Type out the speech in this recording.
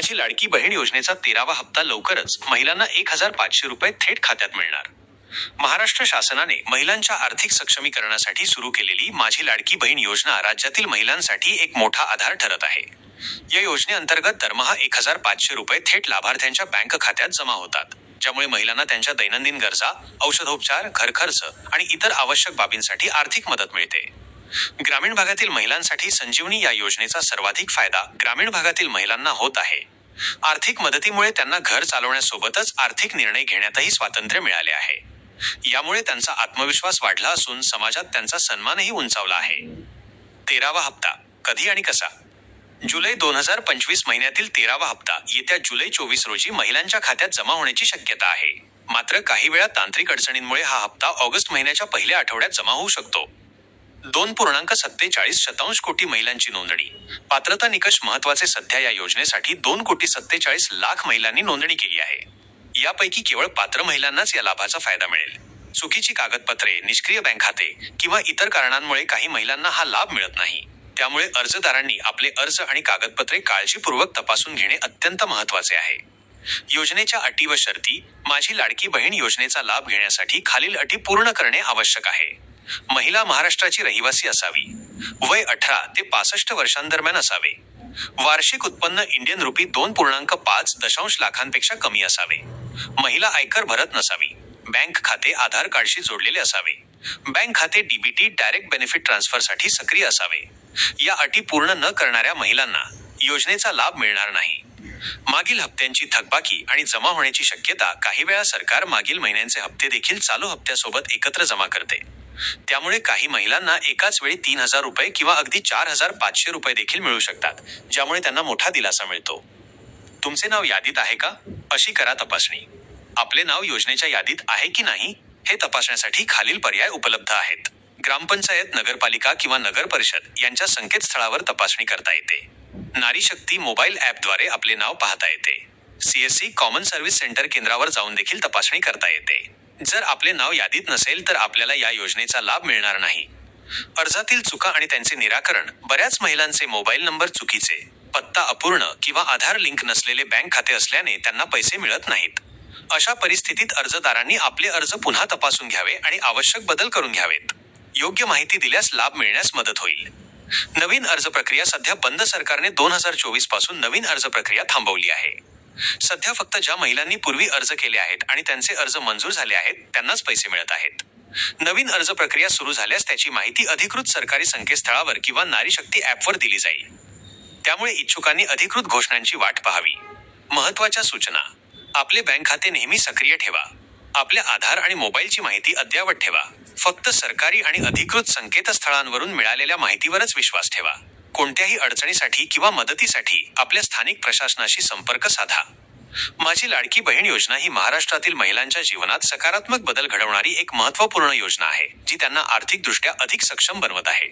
माझी लाडकी बहीण योजनेचा तेरावा हप्ता लवकरच महिलांना एक हजार पाचशे रुपये थेट खात्यात मिळणार. महाराष्ट्र शासनाने महिलांच्या आर्थिक सक्षमीकरणासाठी सुरू केलेली माझी लाडकी बहीण योजना राज्यातील महिलांसाठी एक मोठा आधार ठरत आहे. या योजनेअंतर्गत दरमहा एक हजार पाचशे रुपये थेट लाभार्थ्यांच्या बँक खात्यात जमा होतात. ज्यामुळे महिलांना त्यांच्या दैनंदिन गरजा औषधोपचार घरखर्च आणि इतर आवश्यक बाबींसाठी आर्थिक मदत मिळते. ग्रामीण भागातील महिलांसाठी संजीवनी या योजनेचा सर्वाधिक फायदा ग्रामीण भागातील महिलांना होत आहे. आर्थिक मदतीमुळे त्यांना घर चालवण्यासोबतच आर्थिक निर्णय घेण्यातही स्वातंत्र्य मिळाले आहे. यामुळे त्यांचा आत्मविश्वास वाढला असून समाजात त्यांचा सन्मानही उंचावला आहे. तेरावा हप्ता कधी आणि कसा? जुलै दोन हजार पंचवीस महिन्यातील तेरावा हप्ता येत्या जुलै चोवीस रोजी महिलांच्या खात्यात जमा होण्याची शक्यता आहे. मात्र काही वेळा तांत्रिक अडचणींमुळे हा हप्ता ऑगस्ट महिन्याच्या पहिल्या आठवड्यात जमा होऊ शकतो. दोन पूर्णांक सत्तेचाळीस शतांश कोटी महिलांची नोंदणी. पात्रता निकष महत्त्वाचे सध्या या योजनेसाठी दोन कोटी सत्तेचाळीस लाख महिलांनी नोंदणी केली आहे. यापैकी केवळ पात्र महिलांनाच या लाभाचा फायदा मिळेल. चुकीची कागदपत्रे निष्क्रिय बँक खाते किंवा इतर कारणांमुळे काही महिलांना हा लाभ मिळत नाही. त्यामुळे अर्जदारांनी आपले अर्ज आणि कागदपत्रे काळजीपूर्वक तपासून घेणे अत्यंत महत्त्वाचे आहे. योजनेच्या अटी व शर्ती माझी लाडकी बहीण योजनेचा लाभ घेण्यासाठी खालील अटी पूर्ण करणे आवश्यक आहे. महिला महाराष्ट्राची रहिवासी असावी. वय अठरा ते पासष्ट वर्षांदरम्यान असावे. वार्षिक उत्पन्न इंडियन रुपी दोन पूर्णांक पाच दशांश लाखांपेक्षा कमी असावे. महिला आयकर भरत नसावी. बँक खाते आधार कार्डशी जोडलेले असावे. बँक खाते डीबीटी डायरेक्ट बेनिफिट ट्रान्सफरसाठी सक्रिय असावे. या अटी पूर्ण न करणाऱ्या महिलांना योजनेचा लाभ मिळणार नाही. मागील हप्त्यांची थकबाकी आणि जमा होण्याची शक्यता काही वेळा सरकार मागील महिन्यांचे हप्ते देखील चालू हप्त्यासोबत एकत्र जमा करते. त्यामुळे काही महिलांना एकाच वेळी तीन हजार रुपये किंवा अगदी चार हजार पाचशे रुपये देखील मिळू शकतात ज्यामुळे त्यांना मोठा दिलासा मिळतो. तुमचे नाव यादीत आहे का? अशी करा तपासणी. आपले नाव योजनेच्या यादीत आहे की नाही हे तपासण्यासाठी खालील पर्याय उपलब्ध आहेत. ग्रामपंचायत नगरपालिका किंवा नगर परिषद यांच्या संकेतस्थळावर तपासणी करता येते. नारी शक्ती मोबाईल ॲपद्वारे आपले नाव पाहता येते. सीएससी कॉमन सर्व्हिस सेंटर केंद्रावर जाऊन देखील तपासणी करता येते. जर आपले नाव यादीत नसेल तर आपल्याला या योजनेचा लाभ मिळणार नाही. अर्जातील चुका आणि त्यांचे निराकरण बऱ्याच महिलांचे मोबाईल नंबर चुकीचे पत्ता अपूर्ण किंवा आधार लिंक नसलेले बँक खाते असल्याने त्यांना पैसे मिळत नाहीत. अशा परिस्थितीत अर्जदारांनी आपले अर्ज पुन्हा तपासून घ्यावे आणि आवश्यक बदल करून घ्यावेत. योग्य माहिती दिल्यास लाभ मिळण्यास मदत होईल. नवीन अर्ज प्रक्रिया सध्या बंद सरकारने दोन हजार चोवीसपासून नवीन अर्ज प्रक्रिया थांबवली आहे. सध्या फक्त ज्या महिलांनी पूर्वी अर्ज केले आहेत आणि त्यांचे अर्ज मंजूर झाले आहेत त्यांनाच पैसे मिळत आहेत. नवीन अर्ज प्रक्रिया सुरू झाल्यास त्याची माहिती अधिकृत सरकारी संकेतस्थळावर किंवा नारी शक्ती ॲपवर दिली जाईल. त्यामुळे इच्छुकांनी अधिकृत घोषणांची वाट पाहावी. महत्त्वाच्या सूचना. आपले बँक खाते नेहमी सक्रिय ठेवा. आपल्या आधार आणि मोबाईलची माहिती अद्ययावत ठेवा. फक्त सरकारी आणि अधिकृत संकेतस्थळांवरून मिळालेल्या माहितीवरच विश्वास ठेवा. कोणत्याही अडचणीसाठी किंवा मदतीसाठी आपल्या स्थानिक प्रशासनाशी संपर्क साधा. माझी लाडकी बहीण योजना ही महाराष्ट्रातील महिलांच्या जीवनात सकारात्मक बदल घडवणारी एक महत्त्वपूर्ण योजना आहे जी त्यांना आर्थिकदृष्ट्या अधिक सक्षम बनवत आहे.